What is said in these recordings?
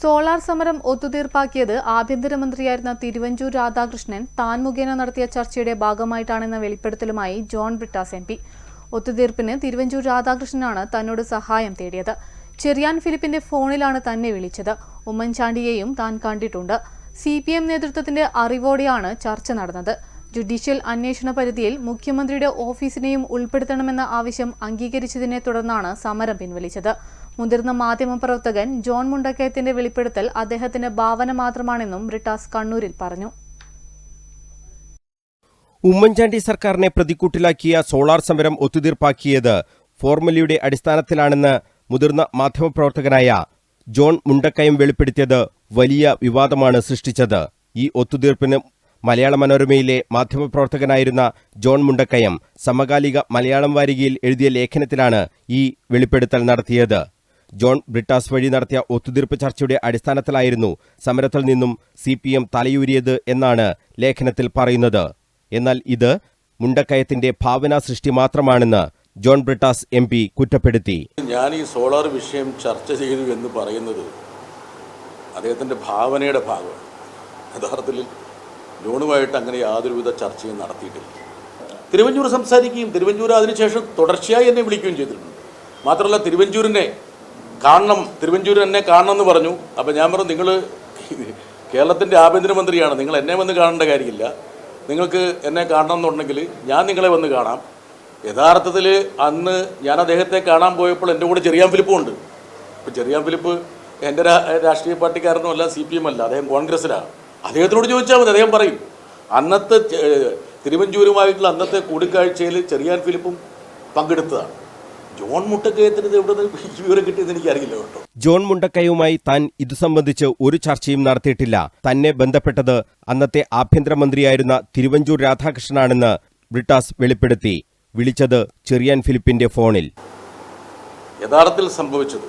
Solar സമരം ഒത്തുതീർപ്പാക്കിയത് ആഭ്യന്തരമന്ത്രിയായിരുന്ന തിരുവഞ്ചൂർ രാധാകൃഷ്ണൻ താൻ മുഖേന നടത്തിയ ചർച്ചയുടെ ഭാഗമായിട്ടാണെന്ന വെളിപ്പെടുത്തലുമായി ജോൺ ബ്രിട്ടാസ് എം പി. ഒത്തുതീർപ്പിന് തിരുവഞ്ചൂർ രാധാകൃഷ്ണനാണ് തന്നോട് സഹായം തേടിയത്. ചെറിയാൻ ഫിലിപ്പിന്റെ ഫോണിലാണ് തന്നെ വിളിച്ചത്. ഉമ്മൻചാണ്ടിയെയും താൻ കണ്ടിട്ടുണ്ട്. സി പി എം നേതൃത്വത്തിന്റെ അറിവോടെയാണ് ചർച്ച നടന്നത്. ജുഡീഷ്യൽ അന്വേഷണ പരിധിയിൽ മുഖ്യമന്ത്രിയുടെ ഓഫീസിനെയും ഉൾപ്പെടുത്തണമെന്ന ആവശ്യം അംഗീകരിച്ചതിനെ തുടർന്നാണ് സമരം പിൻവലിച്ചത്. മുതിർന്ന മാധ്യമപ്രവർത്തകൻ ജോൺ മുണ്ടക്കയത്തിന്റെ വെളിപ്പെടുത്തൽ അദ്ദേഹത്തിന് ഭാവന മാത്രമാണെന്നും ബ്രിട്ടാസ് കണ്ണൂരിൽ പറഞ്ഞു. ഉമ്മൻചാണ്ടി സർക്കാരിനെ പ്രതിക്കൂട്ടിലാക്കിയ സോളാർ സമരം ഒത്തുതീർപ്പാക്കിയത് ഫോർമുലയുടെ അടിസ്ഥാനത്തിലാണെന്ന് മുതിർന്ന മാധ്യമപ്രവർത്തകനായ ജോൺ മുണ്ടക്കയം വെളിപ്പെടുത്തിയത് വലിയ വിവാദമാണ് സൃഷ്ടിച്ചത്. ഈ ഒത്തുതീർപ്പിന് മലയാള മനോരമയിലെ മാധ്യമപ്രവർത്തകനായിരുന്ന ജോൺ മുണ്ടക്കയം സമകാലിക മലയാളം വാരികയിൽ എഴുതിയ ലേഖനത്തിലാണ് ഈ വെളിപ്പെടുത്തൽ നടത്തിയത്. ജോൺ ബ്രിട്ടാസ് വഴി നടത്തിയ ഒത്തുതീർപ്പ് ചർച്ചയുടെ അടിസ്ഥാനത്തിലായിരുന്നു സമരത്തിൽ നിന്നും സി പി എം തലയൂരിയത് എന്നാണ് ലേഖനത്തിൽ പറയുന്നത്. എന്നാൽ ഇത് മുണ്ടക്കയത്തിന്റെ ഭാവനാ സൃഷ്ടി മാത്രമാണെന്ന് ജോൺ ബ്രിട്ടാസ് എം പി കുറ്റപ്പെടുത്തി. ഞാൻ ഈ സോളാർ വിഷയം ചർച്ച ചെയ്തു എന്ന് പറയുന്നത് അദ്ദേഹത്തിന്റെ ഭാവനയുടെ ഭാഗമാണ്. യഥാർത്ഥത്തിൽ ജോണുമായിട്ട് അങ്ങനെ യാതൊരുവിധ ചർച്ചയും നടത്തിയിട്ടില്ല. തിരുവഞ്ചൂർ സംസാരിക്കുകയും തിരുവഞ്ചൂർ അതിനുശേഷം തുടർച്ചയായി എന്നെ വിളിക്കുകയും ചെയ്തിട്ടുണ്ട്. മാത്രമല്ല തിരുവഞ്ചൂരിനെ കാണണം തിരുവഞ്ചൂർ എന്നെ കാണണം എന്ന് പറഞ്ഞു. അപ്പോൾ ഞാൻ പറഞ്ഞു നിങ്ങൾ കേരളത്തിന്റെ ആഭ്യന്തരമന്ത്രിയാണ്. നിങ്ങൾ എന്നെ വന്ന് കാണേണ്ട കാര്യമില്ല. നിങ്ങൾക്ക് എന്നെ കാണണം എന്നുണ്ടെങ്കിൽ ഞാൻ നിങ്ങളെ വന്ന് കാണാം. യഥാർത്ഥത്തിൽ അന്ന് ഞാൻ അദ്ദേഹത്തെ കാണാൻ പോയപ്പോൾ എന്റെ കൂടെ ചെറിയാൻ ഫിലിപ്പും ഉണ്ട്. ഇപ്പോൾ ചെറിയാൻ ഫിലിപ്പ് എന്റെ രാഷ്ട്രീയ പാർട്ടിക്കാരനും അല്ല സി പി എം അല്ല അദ്ദേഹം കോൺഗ്രസ്സിലാണ് അദ്ദേഹത്തിനോട് ചോദിച്ചാൽ മതി അദ്ദേഹം പറയും. അന്നത്തെ തിരുവഞ്ചൂരുമായിട്ടുള്ള അന്നത്തെ കൂടിക്കാഴ്ചയിൽ ചെറിയാൻ ഫിലിപ്പും പങ്കെടുത്തതാണ്. ജോൺ മുട്ടക്കയത്തിന് ഇത് എവിടെ നിന്ന് വിവരം കിട്ടിയെന്ന് എനിക്കറിയില്ല കേട്ടോ. ജോൺ മുണ്ടക്കയുമായി താൻ ഇതു സംബന്ധിച്ച് ഒരു ചർച്ചയും നടത്തിയിട്ടില്ല. തന്നെ ബന്ധപ്പെട്ടത് അന്നത്തെ ആഭ്യന്തരമന്ത്രിയായിരുന്ന തിരുവഞ്ചൂർ രാധാകൃഷ്ണനാണെന്ന് ബ്രിട്ടാസ് വെളിപ്പെടുത്തി. വിളിച്ചത് ചെറിയാൻ ഫിലിപ്പിന്റെ ഫോണിൽ. യഥാർത്ഥത്തിൽ സംഭവിച്ചത്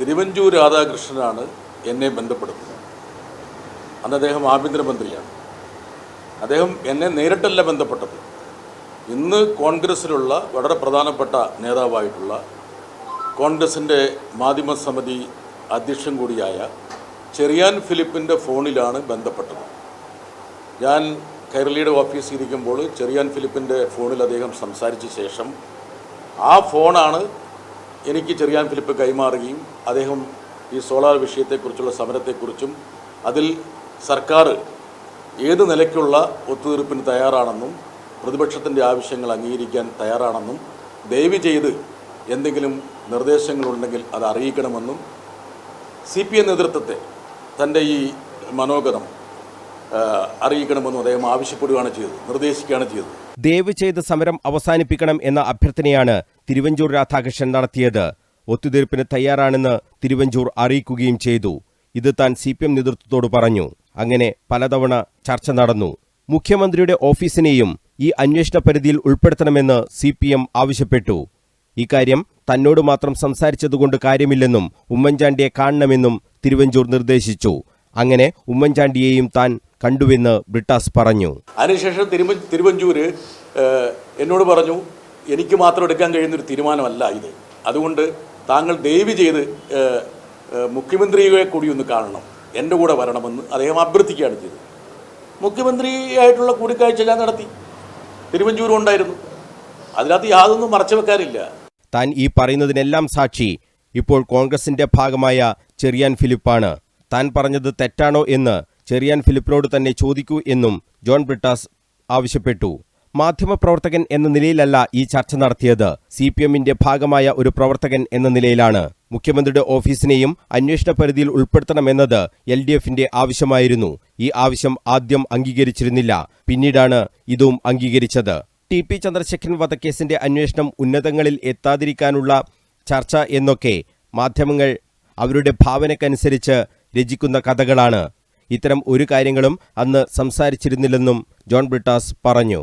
തിരുവഞ്ചൂർ രാധാകൃഷ്ണനാണ് എന്നെ ബന്ധപ്പെടുന്നത്. അന്ന് അദ്ദേഹം ആഭ്യന്തരമന്ത്രിയാണ്. അദ്ദേഹം എന്നെ നേരിട്ടല്ല ബന്ധപ്പെട്ടത്. ഇന്ന് കോൺഗ്രസ്സിലുള്ള വളരെ പ്രധാനപ്പെട്ട നേതാവായിട്ടുള്ള കോൺഗ്രസിന്റെ മാധ്യമസമിതി അധ്യക്ഷൻ കൂടിയായ ചെറിയാൻ ഫിലിപ്പിന്റെ ഫോണിലാണ് ബന്ധപ്പെട്ടത്. ഞാൻ കൈരളിയുടെ ഓഫീസിൽ ഇരിക്കുമ്പോൾ ചെറിയാൻ ഫിലിപ്പിന്റെ ഫോണിൽ അദ്ദേഹം സംസാരിച്ച ശേഷം ആ ഫോണാണ് എനിക്ക് ചെറിയാൻ ഫിലിപ്പ് കൈമാറുകയും അദ്ദേഹം ഈ സോളാർ വിഷയത്തെക്കുറിച്ചുള്ള സമരത്തെക്കുറിച്ചും അതിൽ സർക്കാർ ഏത് നിലയ്ക്കുള്ള ഒത്തുതീർപ്പിന് തയ്യാറാണെന്നും പ്രതിപക്ഷത്തിന്റെ ആവശ്യങ്ങൾ അംഗീകരിക്കാൻ തയ്യാറാണെന്നും ദയവ് ചെയ്ത് എന്തെങ്കിലും നിർദ്ദേശങ്ങളുണ്ടെങ്കിൽ അത് അറിയിക്കണമെന്നും സി പി എം നേതൃത്വത്തെ തന്റെ ഈ മനോഗതം അറിയിക്കണമെന്നും അദ്ദേഹം ആവശ്യപ്പെടുകയാണ് ചെയ്തത് നിർദ്ദേശിക്കുകയാണ് ചെയ്തത്. ദയവ് ചെയ്ത് സമരം അവസാനിപ്പിക്കണം എന്ന അഭ്യർത്ഥനയാണ് തിരുവഞ്ചൂർ രാധാകൃഷ്ണൻ നടത്തിയത്. ഒത്തുതീർപ്പിന് തയ്യാറാണെന്ന് തിരുവഞ്ചൂർ അറിയിക്കുകയും ചെയ്തു. ഇത് താൻ സി പി എം നേതൃത്വത്തോട് പറഞ്ഞു. അങ്ങനെ പലതവണ ചർച്ച നടന്നു. മുഖ്യമന്ത്രിയുടെ ഓഫീസിനെയും ഈ അന്വേഷണ പരിധിയിൽ ഉൾപ്പെടുത്തണമെന്ന് സി പി എം ആവശ്യപ്പെട്ടു. ഇക്കാര്യം തന്നോട് മാത്രം സംസാരിച്ചതുകൊണ്ട് കാര്യമില്ലെന്നും ഉമ്മൻചാണ്ടിയെ കാണണമെന്നും തിരുവഞ്ചൂർ നിർദ്ദേശിച്ചു. അങ്ങനെ ഉമ്മൻചാണ്ടിയെയും താൻ കണ്ടുവെന്ന് ബ്രിട്ടാസ് പറഞ്ഞു. അതിനുശേഷം തിരുവ തിരുവഞ്ചൂർ എന്നോട് പറഞ്ഞു എനിക്ക് മാത്രം എടുക്കാൻ കഴിയുന്നൊരു തീരുമാനമല്ല ഇത്. അതുകൊണ്ട് താങ്കൾ ദയവ് ചെയ്ത് മുഖ്യമന്ത്രിയെ കൂടി ഒന്ന് കാണണം. എന്റെ കൂടെ വരണമെന്ന് അദ്ദേഹം അഭ്യർത്ഥിക്കുകയാണ് ചെയ്തത്. മുഖ്യമന്ത്രിയായിട്ടുള്ള കൂടിക്കാഴ്ച ഞാൻ നടത്തി. തിരുവഞ്ചൂരും ഉണ്ടായിരുന്നു. അതിനകത്ത് യാതൊന്നും മറച്ചു വെക്കാനില്ല. താൻ ഈ പറയുന്നതിനെല്ലാം സാക്ഷി ഇപ്പോൾ കോൺഗ്രസിന്റെ ഭാഗമായ ചെറിയാൻ ഫിലിപ്പാണ്. താൻ പറഞ്ഞത് തെറ്റാണോ എന്ന് ചെറിയാൻ ഫിലിപ്പിനോട് തന്നെ ചോദിക്കൂ എന്നും ജോൺ ബ്രിട്ടാസ് ആവശ്യപ്പെട്ടു. മാധ്യമപ്രവർത്തകൻ എന്ന നിലയിലല്ല ഈ ചർച്ച നടത്തിയത്. സി പി എമ്മിന്റെ ഭാഗമായ ഒരു പ്രവർത്തകൻ എന്ന നിലയിലാണ്. മുഖ്യമന്ത്രിയുടെ ഓഫീസിനെയും അന്വേഷണ പരിധിയിൽ ഉൾപ്പെടുത്തണമെന്നത് എൽ ഡി എഫിന്റെ ആവശ്യമായിരുന്നു. ഈ ആവശ്യം ആദ്യം അംഗീകരിച്ചിരുന്നില്ല. പിന്നീടാണ് ഇതും അംഗീകരിച്ചത്. ടി പി ചന്ദ്രശേഖരൻ വധക്കേസിന്റെ അന്വേഷണം ഉന്നതങ്ങളിൽ എത്താതിരിക്കാനുള്ള ചർച്ച എന്നൊക്കെ മാധ്യമങ്ങൾ അവരുടെ ഭാവനക്കനുസരിച്ച് രചിക്കുന്ന കഥകളാണ്. ഇത്തരം ഒരു കാര്യങ്ങളും അന്ന് സംസാരിച്ചിരുന്നില്ലെന്നും ജോൺ ബ്രിട്ടാസ് പറഞ്ഞു.